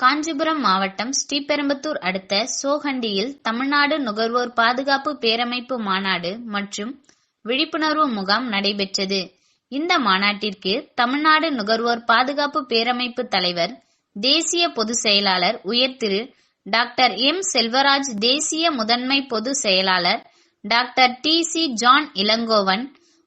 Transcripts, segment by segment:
காஞ்சிபுரம் மாவட்டம் ஸ்ரீபெரும்புதூர் அடுத்த சோகண்டியில் தமிழ்நாடு நுகர்வோர் பாதுகாப்பு பேரமைப்பு மாநாடு மற்றும் விழிப்புணர்வு முகாம் நடைபெற்றது. இந்த மாநாட்டிற்கு தமிழ்நாடு நுகர்வோர் பாதுகாப்பு பேரமைப்பு தலைவர் தேசிய பொதுச் செயலாளர் உயர் திரு. Doctor M. செல்வராஜ் தேசிய முதன்மை பொதுச் செயலாளர் doctor T. C. John Elangovan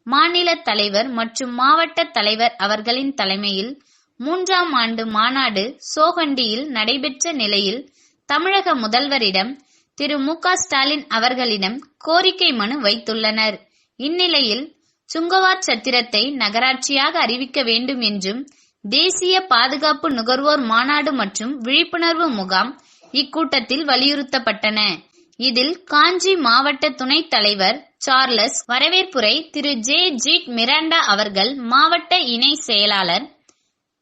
மாநில தலைவர் மற்றும் மாவட்ட தலைவர் அவர்களின் தலைமையில் மூன்றாம் ஆண்டு மாநாடு சோகண்டியில் நடைபெற்ற நிலையில் தமிழக முதல்வரிடம் திரு மு க ஸ்டாலின் அவர்களிடம் கோரிக்கை மனு வைத்துள்ளனர். இந்நிலையில் சுங்கவார் சத்திரத்தை நகராட்சியாக அறிவிக்க வேண்டும் என்றும் தேசிய பாதுகாப்பு நுகர்வோர் மாநாடு மற்றும் விழிப்புணர்வு முகாம் இக்கூட்டத்தில் வலியுறுத்தப்பட்டன. இதில் காஞ்சி மாவட்ட துணைத் தலைவர் சார்லஸ் வரவேற்புரை திரு ஜே ஜீட் மிராண்டா அவர்கள் மாவட்ட இணை செயலாளர்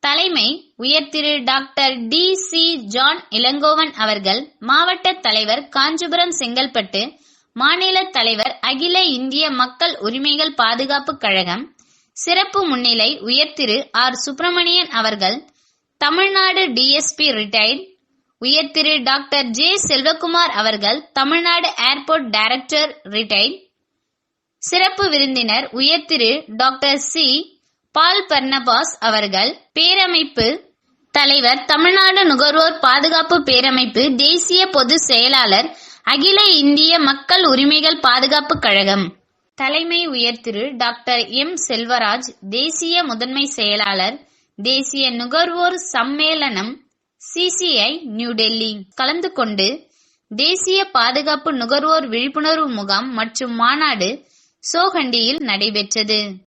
தலைமை உயர் Thiru doctor T C John Elangovan அவர்கள் மாவட்ட தலைவர் காஞ்சிபுரம் செங்கல்பட்டு மாநில தலைவர் அகில இந்திய மக்கள் உரிமைகள் பாதுகாப்பு கழகம் சிறப்பு முன்னிலை உயர்திரு ஆர். சுப்பிரமணியன் அவர்கள் Tamil Nadu DSP retired Uyarthiru doctor J Selvakumar அவர்கள் தமிழ்நாடு ஏர்போர்ட் டைரக்டர் ரிட்டையர்ட் சிறப்பு விருந்தினர் உயர்திரு டாக்டர் சி பால் பர்னபாஸ் அவர்கள் பேரமைப்பு தலைவர் தமிழ்நாடு நுகர்வோர் பாதுகாப்பு பேரமைப்பு தேசிய பொதுச் செயலாளர் அகில இந்திய மக்கள் உரிமைகள் பாதுகாப்பு கழகம். தலைமை உயர் திரு. Doctor M. செல்வராஜ் தேசிய முதன்மை செயலாளர் தேசிய நுகர்வோர் சம்மேளனம் சிசிஐ நியூடெல்லி கலந்து கொண்டு தேசிய பாதுகாப்பு நுகர்வோர் விழிப்புணர்வு முகாம் மற்றும் மாநாடு சோகண்டியில் நடைபெற்றது.